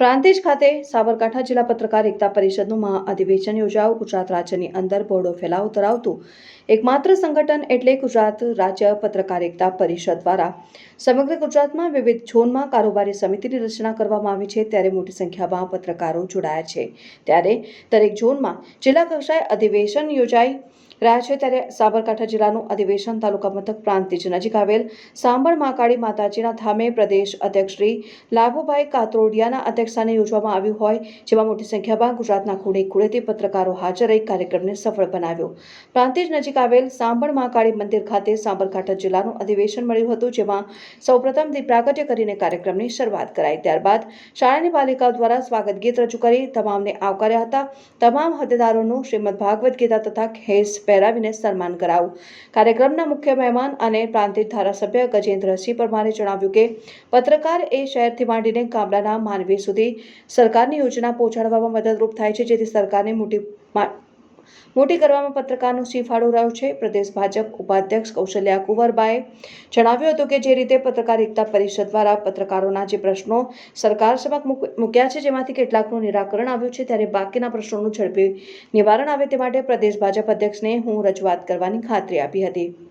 પ્રાંતિજ ખાતે સાબરકાંઠા જિલ્લા પત્રકાર એકતા પરિષદનું મહાઅધિવેશન યોજાયું. ગુજરાત રાજ્યની અંદર બોર્ડો ફેલાવ ધરાવતું એકમાત્ર સંગઠન એટલે ગુજરાત રાજ્ય પત્રકાર એકતા પરિષદ દ્વારા. સમગ્ર ગુજરાતમાં વિવિધ ઝોનમાં કારોબારી સમિતિની રચના કરવામાં આવી છે. ત્યારે મોટી સંખ્યામાં પત્રકારો જોડાયા છે. ત્યારે દરેક ઝોનમાં જિલ્લા કક્ષાએ અધિવેશન યોજાઈ. રહ્યા છે ત્યારે સાબરકાંઠા જિલ્લાનું અધિવેશન તાલુકા મથક પ્રાંતિજ નજીક આવેલ સાંભળ મહાકાળી માતાજીના ધામે પ્રદેશ અધ્યક્ષ શ્રી લાભુભાઈ કાતરોડિયાના અધ્યક્ષસ્થાને યોજવામાં આવ્યું હોય જેમાં મોટી સંખ્યામાં ગુજરાતના ખૂણે ખૂણેથી પત્રકારો હાજર રહી કાર્યક્રમને સફળ બનાવ્યો. પ્રાંતિજ નજીક આવેલ સાંભળ મહાકાળી મંદિર ખાતે સાબરકાંઠા જિલ્લાનું અધિવેશન મળ્યું હતું, જેમાં સૌપ્રથમ દીપ્રાગટ્ય કરીને કાર્યક્રમની શરૂઆત કરાઈ. ત્યારબાદ શાળાની બાલિકાઓ દ્વારા સ્વાગત ગીત રજૂ કરી, તમામને આવકાર્યા હતા. તમામ હોદ્દેદારોનું શ્રીમદ ભાગવત ગીતા તથા ખેસ પહેરાવીને સન્માન કરાવું. કાર્યક્રમના મુખ્ય મહેમાન અને પ્રાંતિક ધારાસભ્ય ગજેન્દ્રસિંહ પરમારે જણાવ્યું કે, પત્રકાર એ શહેરથી માંડીને ગામડાના માનવી સુધી સરકારની યોજના પહોંચાડવામાં મદદરૂપ થાય છે, જેથી સરકારને મોટી મોટી કરવામાં પત્રકારનો સિંહ ફાળો રહ્યો છે. પ્રદેશ ભાજપ ઉપાધ્યક્ષ કૌશલ્યા કુંવરબાએ જણાવ્યું હતું કે જે રીતે પત્રકાર એકતા પરિષદ દ્વારા પત્રકારોના જે પ્રશ્નો સરકાર સમક્ષ મૂક- મૂક્યા છે, જેમાંથી કેટલાકનું નિરાકરણ આવ્યું છે, ત્યારે બાકીના પ્રશ્નોનું ઝડપી નિવારણ આવે તે માટે પ્રદેશ ભાજપ અધ્યક્ષને હું રજૂઆત કરવાની ખાતરી આપી હતી.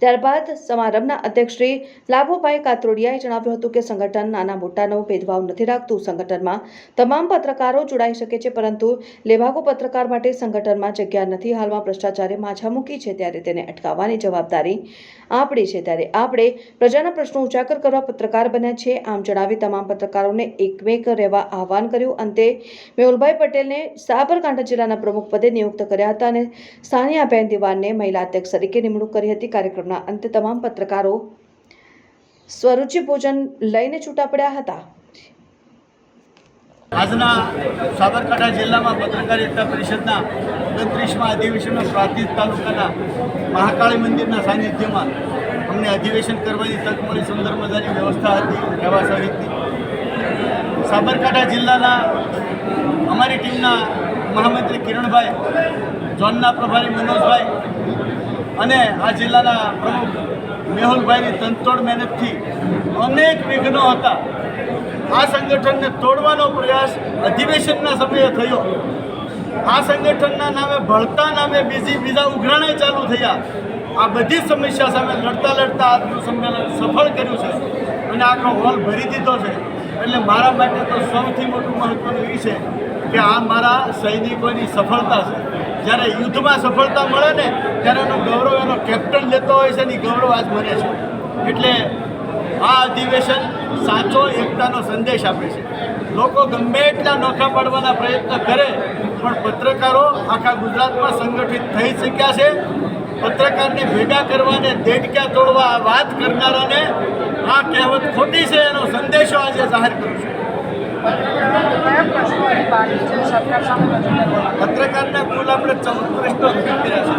ત્યારબાદ સમારંભના અધ્યક્ષ શ્રી લાભુભાઈ કાતરોડિયાએ જણાવ્યું હતું કે સંગઠન નાના મોટાનો ભેદભાવ નથી રાખતું. સંગઠનમાં તમામ પત્રકારો જોડાઈ શકે છે, પરંતુ લેભાગુ પત્રકાર માટે સંગઠનમાં જગ્યા નથી. હાલમાં ભ્રષ્ટાચારે માછા મૂકી છે ત્યારે તેને અટકાવવાની જવાબદારી આપણી છે. ત્યારે આપણે પ્રજાના પ્રશ્નો ઉજાગર કરવા પત્રકાર બન્યા છે આમ જણાવી તમામ પત્રકારોને એકમેક રહેવા આહવાન કર્યું. અંતે મેહુલભાઈ પટેલને સાબરકાંઠા જિલ્લાના પ્રમુખ પદે નિયુક્ત કર્યા હતા અને સાનિયાબેન દિવાનને મહિલા અધ્યક્ષ તરીકે નિમણૂક કરી હતી. કાર્યક્રમના અંતે તમામ પત્રકારો સ્વરૂચિ ભોજન લઈને છૂટા પડ્યા હતા. આજના સાબરકાંઠા જિલ્લામાં પત્રકાર એકતા પરિષદના ઓગણત્રીસમાં અધિવેશનમાં પ્રાંતિજ તાલુકાના મહાકાળી મંદિરના સાનિધ્યમાં અમને અધિવેશન કરવાની તક મળી. સુંદર મજાની વ્યવસ્થા હતી રહેવા સહિતની સાબરકાંઠા જિલ્લાના અમારી ટીમના મહામંત્રી કિરણભાઈ ઝોનના પ્રભારી મનોજભાઈ અને આ જિલ્લાના પ્રમુખ મેહુલભાઈની તંતોડ મહેનતથી અનેક વિઘ્નો હતા. આ સંગઠનને તોડવાનો પ્રયાસ અધિવેશનના સમયે થયો. આ સંગઠનના નામે ભળતા નામે બીજી બીજા ઉઘરાણે ચાલુ થયા. આ બધી સમસ્યા સામે લડતા લડતા આજનું સંમેલન સફળ કર્યું છે અને આખો હોલ ભરી દીધો છે. એટલે મારા માટે તો સૌથી મોટું મહત્ત્વનું એ છે કે આ મારા સૈનિકોની સફળતા છે. જ્યારે યુદ્ધમાં સફળતા મળે ને, ત્યારે એનું ગૌરવ એનો કેપ્ટન લેતો હોય છે ને ગૌરવ આજ મને છે. એટલે આ અધિવેશન સાચો એકતાનો સંદેશ આપે છે. લોકો ગમે એટલા નોખા પાડવાના પ્રયત્ન કરે, પણ પત્રકારો આખા ગુજરાતમાં સંગઠિત થઈ શક્યા છે. પત્રકારને ભેગા કરવાને, દેડક્યા તોડવા આ વાત કરનારાને આ કહેવત ખોટી છે, એનો સંદેશો આજે જાહેર કરું છું. પત્રકારના કુલ આપણે ચૌદ પ્રશ્નો રજૂ કર્યા છે.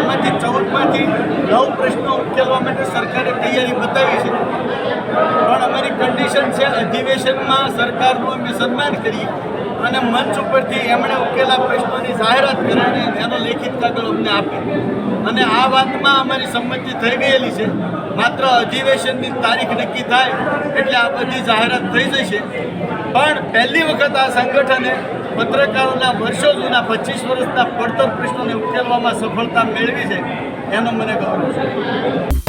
એમાંથી ચૌદમાંથી નવ પ્રશ્નો ઉકેલવા માટે સરકારે તૈયારી બતાવી છે. પણ અમારી કન્ડિશન છે, અધિવેશનમાં સરકારનું અમે સન્માન કરીએ. અને મંચ ઉપરથી એમણે ઉકેલા પ્રશ્નોની જાહેરાત કરીને એનો લેખિત કાગળ અમને આપે અને આ વાતમાં અમારી સંમતિ થઈ ગયેલી છે. માત્ર અધિવેશનની તારીખ નક્કી થાય એટલે આ બધી જાહેરાત થઈ જશે. પણ પહેલી વખત આ સંગઠને પત્રકારોના વર્ષો જૂના પચીસ વર્ષના પડતર પ્રશ્નોને ઉકેલવામાં સફળતા મેળવી છે. એનો મને ગૌરવ છે.